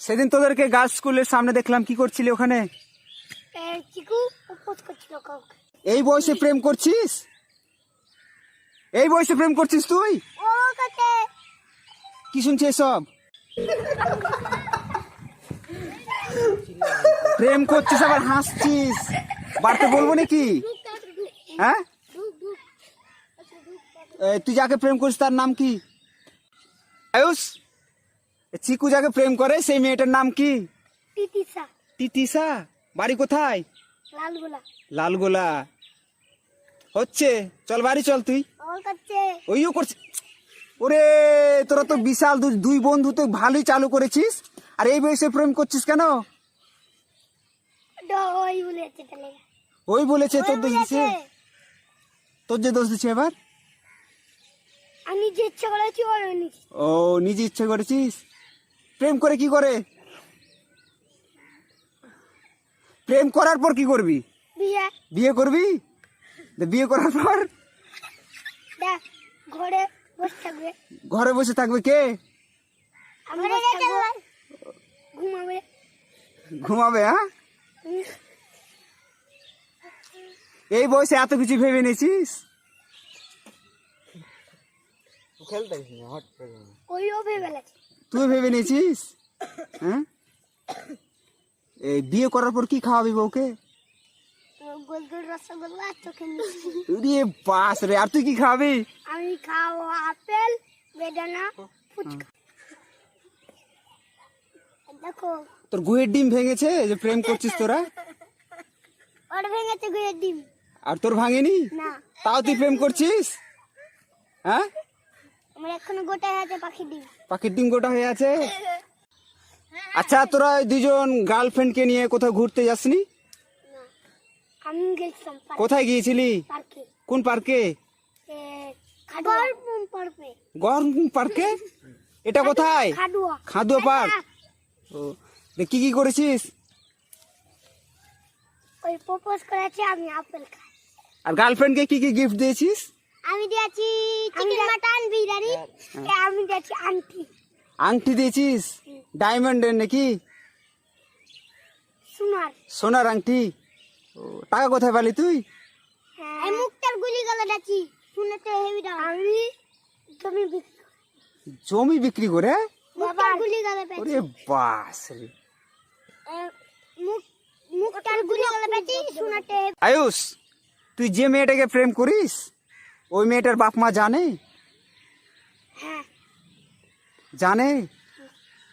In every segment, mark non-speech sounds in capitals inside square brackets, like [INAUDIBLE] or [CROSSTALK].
সেদিন তোদেরকে গার্লস স্কুলের সামনে দেখলাম কি করছিলি ওখানে? এই বয়সে প্রেম করছিস? এই বয়সে প্রেম করছিস তুই? কি শুনছিস সব প্রেম করছিস আবার হাসছিস। বাড়িতে বলব নাকি? হ্যাঁ? তুই যাকে প্রেম করিস তার নাম কি? আয়ুষ? চিকু যাকে প্রেম করে সেই মেয়েটার নাম কি? তিতিসা তিতিসা বাড়ি কোথায়? লালগোলা। লালগোলা। হচ্ছে। চল বাড়ি চল তুই। ওইও করছে। ওরে তোরা তো বিশাল দুই বন্ধু তো ভালোই চালু করেছিস। আর এই বয়সে প্রেম করছিস কেন? ওই বলেছে তোর দোষ তোর যে দোষ দিচ্ছে এবার? আমি যে ইচ্ছে করেছি ও নিজে ইচ্ছে করেছিস? প্রেম করে কি করে? প্রেম করার পর কি করবি? বিয়ে। বিয়ে করবি? বিয়ে করার পর? ঘরে বসে থাকবে। ঘরে বসে থাকবে কে? ঘুমাবে। ঘুমাবে। হ্যাঁ? এই বয়সে এত কিছু ভেবে নিয়েছিস ওইও ভেবে গেছে তুই ভেবে নিয়েছিস? হ্যাঁ? এই বিয়ে করার পর কি খাওয়াবি বউকে? রে বাস রে আর তুই কি খাওয়াবি আমি খাব আপেল বেদানা ফুচকা। দেখো। তোর গুয়ের ডিম ভেঙেছে যে প্রেম করছিস তোরা? ওর ভেঙেছে গুয়ের ডিম। আর তোর ভাঙেনি? না। তাও তুই প্রেম করছিস? হ্যাঁ? আমার এখনও গোটায় আছে পাখি ডিম। পাখির ডিম গোটা হয়ে আছে? আচ্ছা তোরা দুজন গার্লফ্রেন্ডকে নিয়ে কোথাও ঘুরতে যাসনি? আমি গেছিলাম কোথায় গিয়েছিলি? পার্কে। কোন পার্কে? গরম পার্কে। এটা কোথায়? খাদুয়া পার্ক। ও কি কি করেছিস? ওই প্রপোজ করেছে আমি আপেল খাই। আর গার্লফ্রেন্ডকে কি কি গিফট দিয়েছিস? আমি দিয়েছি চিকেন মাটন বিরিয়ানি আমি দিয়েছি আন্টি আংটি দিয়েছিস? ডায়মন্ডের নাকি? সোনার। সোনার আংটি? ও টাকা কোথায় পালি তুই? এই মুখটার গুলি গলা দিয়েছি। শুনেতে হেভি দাও। আমি জমি বিক্রি। জমি বিক্রি করে? বাবা গুলি গলা পেয়েছি। ওরে বাস রে। মুখটার গুলি গলা পেয়েছি শুনেতে আয়ুষ তুই যে মেয়েটাকে প্রেম করিস ওই মেয়েটার বাপ মা জানে? হ্যাঁ। জানে?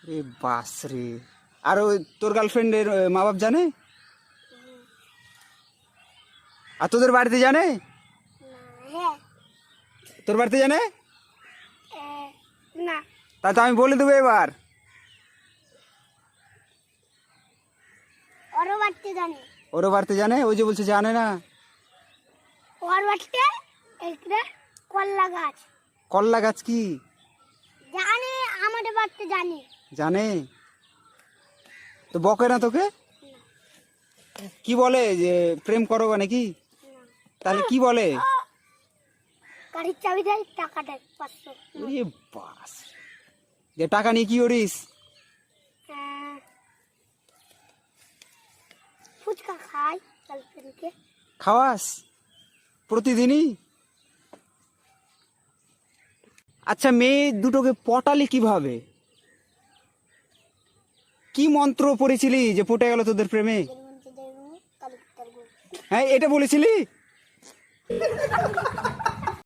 রে বাস রে। আর ওই তোর গার্লফ্রেন্ডের মা বাপ জানে? আর তোদের বাড়িতে জানে? না, হ্যাঁ। তোর বাড়িতে জানে? এ, না। তা তো আমি বলে দেবো এবার। ওরও বাড়তে জানে। ওরও বাড়িতে জানে? ওই যে বলছে জানে না। ওর বাড়তে? একটা কল্লা গাছ। কল্লা গাছ কি? জানে আমাদের বাড়তে জানে। জানে? তো বকে না তোকে? কি বলে যে প্রেম করো নাকি? তাহলে কি বলে? গাড়ির চাবি দেয় টাকা দেয় পাঁচশো। ওরে বাস যে টাকা নিয়ে কি করিস? আহ, ফুচকা খাই খাওয়াস? প্রতিদিনই? আচ্ছা মেয়ে দুটোকে পটালি কীভাবে? কি মন্ত্র পড়েছিলি যে পটে গেল তোদের প্রেমে? হ্যাঁ এটা বলেছিলি? [LAUGHS]